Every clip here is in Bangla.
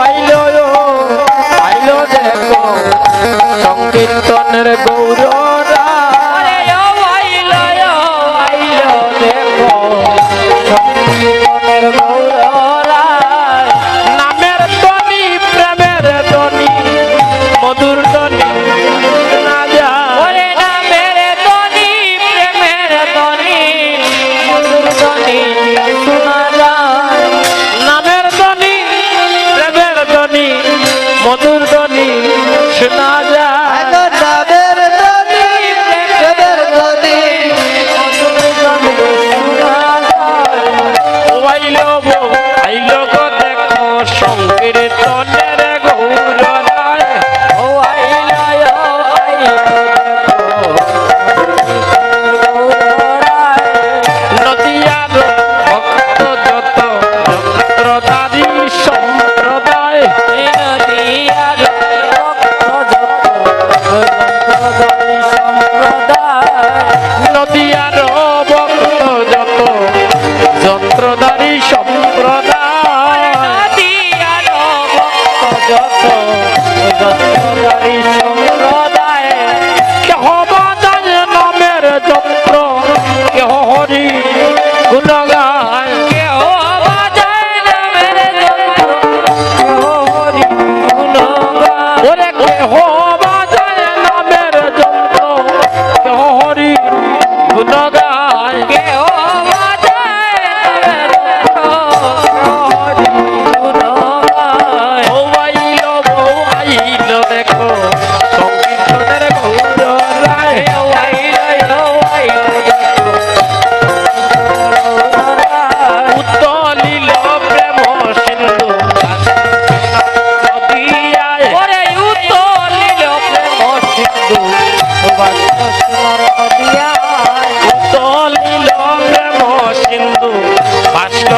આઈલો આઈલો દેખો.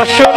show.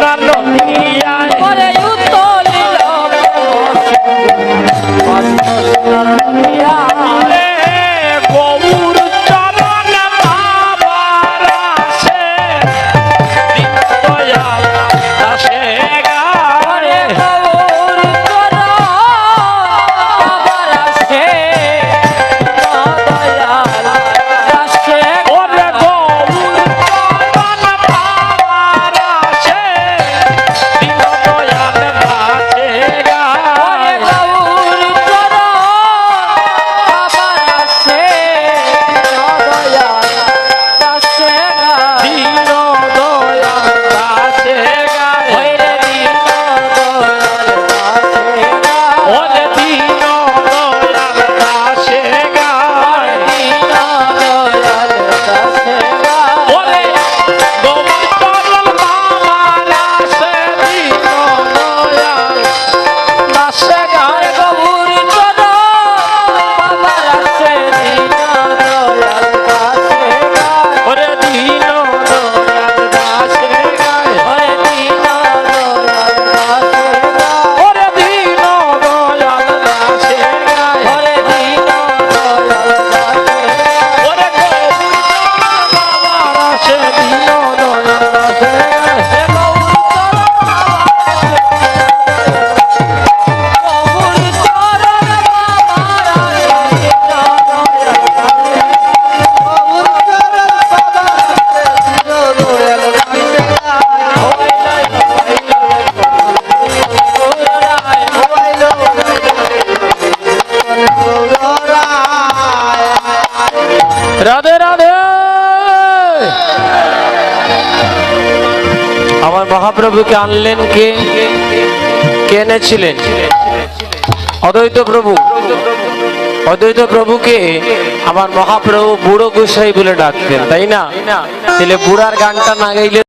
আমার মহাপ্রভুকে আনলেন কে? কে এনেছিলেন? অদ্বৈত প্রভু। অদ্বৈত প্রভুকে আমার মহাপ্রভু বুড়ো গোসাই বলে ডাকতেন, তাই না? তাহলে বুড়ার গানটা না গাইলে